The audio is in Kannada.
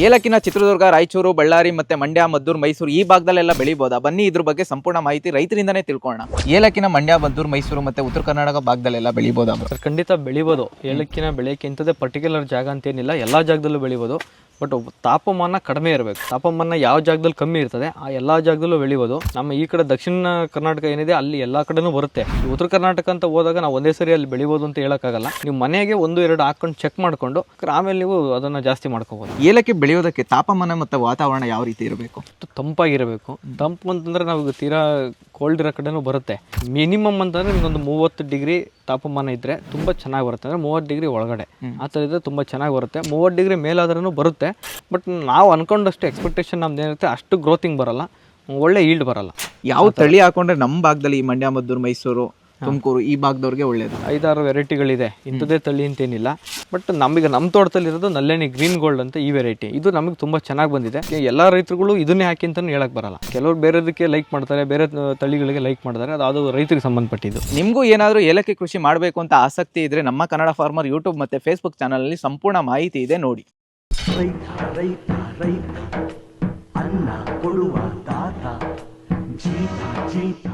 ಏಲಕ್ಕಿನ ಚಿತ್ರದುರ್ಗ, ರಾಯಚೂರು, ಬಳ್ಳಾರಿ ಮತ್ತೆ ಮಂಡ್ಯ, ಮದ್ದೂರು, ಮೈಸೂರು ಈ ಭಾಗದಲ್ಲೆಲ್ಲ ಬೆಳಿಬೋದಾ? ಬನ್ನಿ ಇದ್ರ ಬಗ್ಗೆ ಸಂಪೂರ್ಣ ಮಾಹಿತಿ ರೈತರಿಂದನೇ ತಿಳ್ಕೊಳ್ಳೋಣ. ಏಲಕ್ಕಿನ ಮಂಡ್ಯ, ಮದ್ದೂರು, ಮೈಸೂರು ಮತ್ತೆ ಉತ್ತರ ಕರ್ನಾಟಕ ಭಾಗದಲ್ಲೆಲ್ಲ ಬೆಳಿಬೋದಾ ಖಂಡಿತ ಬೆಳಿಬೋದು. ಏಲಕ್ಕಿನ ಬೆಳೆಯಕ್ಕೆ ಇಂಥದ್ದೇ ಪರ್ಟಿಕ್ಯುಲರ್ ಜಾಗ ಅಂತೇನಿಲ್ಲ, ಎಲ್ಲ ಜಾಗದಲ್ಲೂ ಬೆಳಿಬೋದು. ಬಟ್ ತಾಪಮಾನ ಕಡಿಮೆ ಇರಬೇಕು. ತಾಪಮಾನ ಯಾವ ಜಾಗದಲ್ಲಿ ಕಮ್ಮಿ ಇರ್ತದೆ ಆ ಎಲ್ಲ ಜಾಗದಲ್ಲೂ ಬೆಳಿಬೋದು. ನಮ್ಮ ಈ ಕಡೆ ದಕ್ಷಿಣ ಕರ್ನಾಟಕ ಏನಿದೆ ಅಲ್ಲಿ ಎಲ್ಲ ಕಡೆನೂ ಬರುತ್ತೆ. ಉತ್ತರ ಕರ್ನಾಟಕ ಅಂತ ಹೋದಾಗ ನಾವು ಒಂದೇ ಸರಿ ಅಲ್ಲಿ ಬೆಳಿಬೋದು ಅಂತ ಹೇಳೋಕ್ಕಾಗಲ್ಲ. ನೀವು ಮನೆಗೆ ಒಂದು ಎರಡು ಹಾಕೊಂಡು ಚೆಕ್ ಮಾಡಿಕೊಂಡು ಆಮೇಲೆ ನೀವು ಅದನ್ನು ಜಾಸ್ತಿ ಮಾಡ್ಕೋಬೋದು. ಏಲಕ್ಕಿ ಬೆಳೆಯೋದಕ್ಕೆ ತಾಪಮಾನ ಮತ್ತು ವಾತಾವರಣ ಯಾವ ರೀತಿ ಇರಬೇಕು? ತಂಪಾಗಿರಬೇಕು. ತಂಪು ಅಂತಂದ್ರೆ ನಾವು ತೀರಾ ಕೋಲ್ಡ್ ಇರೋ ಕಡೆನೂ ಬರುತ್ತೆ. ಮಿನಿಮಮ್ ಅಂತಂದ್ರೆ ನಿಮ್ಗೊಂದು ಮೂವತ್ತು ಡಿಗ್ರಿ ತಾಪಮಾನ ಇದ್ದರೆ ತುಂಬ ಚೆನ್ನಾಗಿ ಬರುತ್ತೆ. ಅಂದರೆ ಮೂವತ್ತು ಡಿಗ್ರಿ ಒಳಗಡೆ. ಆ ಥರ ಇದ್ದರೆ ತುಂಬ ಚೆನ್ನಾಗಿ ಬರುತ್ತೆ. ಮೂವತ್ತು ಡಿಗ್ರಿ ಮೇಲಾದ್ರೂ ಬರುತ್ತೆ. ಬಟ್ ನಾವು ಅನ್ಕೊಂಡಷ್ಟು ಎಕ್ಸ್ಪೆಕ್ಟೇಷನ್ ನಮ್ದು ಏನಿರುತ್ತೆ ಅಷ್ಟು ಗ್ರೋತಿಂಗ್ ಬರಲ್ಲ. ಒಳ್ಳೆ ಈಲ್ಡ್ ಬರಲ್ಲ. ಯಾವ ತಳಿ ಹಾಕೊಂಡ್ರೆ ನಮ್ಮ ಭಾಗದಲ್ಲಿ ಈ ಮಂಡ್ಯ ಮದ್ದೂರು ಮೈಸೂರು ತುಮಕೂರು ಈ ಭಾಗದವ್ರಿಗೆ ಒಳ್ಳೇದು. ಐದಾರು ವೆರೈಟಿಗಳಿದೆ. ಇಂಥದ್ದೇ ತಳಿ ಅಂತೇನಿಲ್ಲ. ಬಟ್ ನಮಗೆ ನಮ್ಮ ತೋಟದಲ್ಲಿ ಇರೋದು ನಲ್ಲೆಣ್ಣೆ ಗ್ರೀನ್ ಗೋಲ್ಡ್ ಅಂತ ಈ ವೆರೈಟಿ. ಇದು ನಮಗೆ ತುಂಬ ಚೆನ್ನಾಗಿ ಬಂದಿದೆ. ಎಲ್ಲ ರೈತರುಗಳು ಇದನ್ನೇ ಹಾಕಿ ಅಂತಲೂ ಹೇಳಕ್ ಬರಲ್ಲ. ಕೆಲವರು ಬೇರೆದಕ್ಕೆ ಲೈಕ್ ಮಾಡ್ತಾರೆ ಬೇರೆ ತಳಿಗಳಿಗೆ ಲೈಕ್ ಮಾಡ್ತಾರೆ. ಅದು ಅದು ರೈತರಿಗೆ ಸಂಬಂಧಪಟ್ಟಿದ್ದು. ನಿಮಗೂ ಏನಾದರೂ ಏಲಕ್ಕಿ ಕೃಷಿ ಮಾಡಬೇಕು ಅಂತ ಆಸಕ್ತಿ ಇದ್ರೆ ನಮ್ಮ ಕನ್ನಡ ಫಾರ್ಮರ್ ಯೂಟ್ಯೂಬ್ ಮತ್ತೆ ಫೇಸ್ಬುಕ್ ಚಾನಲಲ್ಲಿ ಸಂಪೂರ್ಣ ಮಾಹಿತಿ ಇದೆ ನೋಡಿ. ರೈತ ರೈತ ರೈತ. ಅನ್ನ ಕೊಡುವ ದಾತ. ಜೀತ ಜೀತ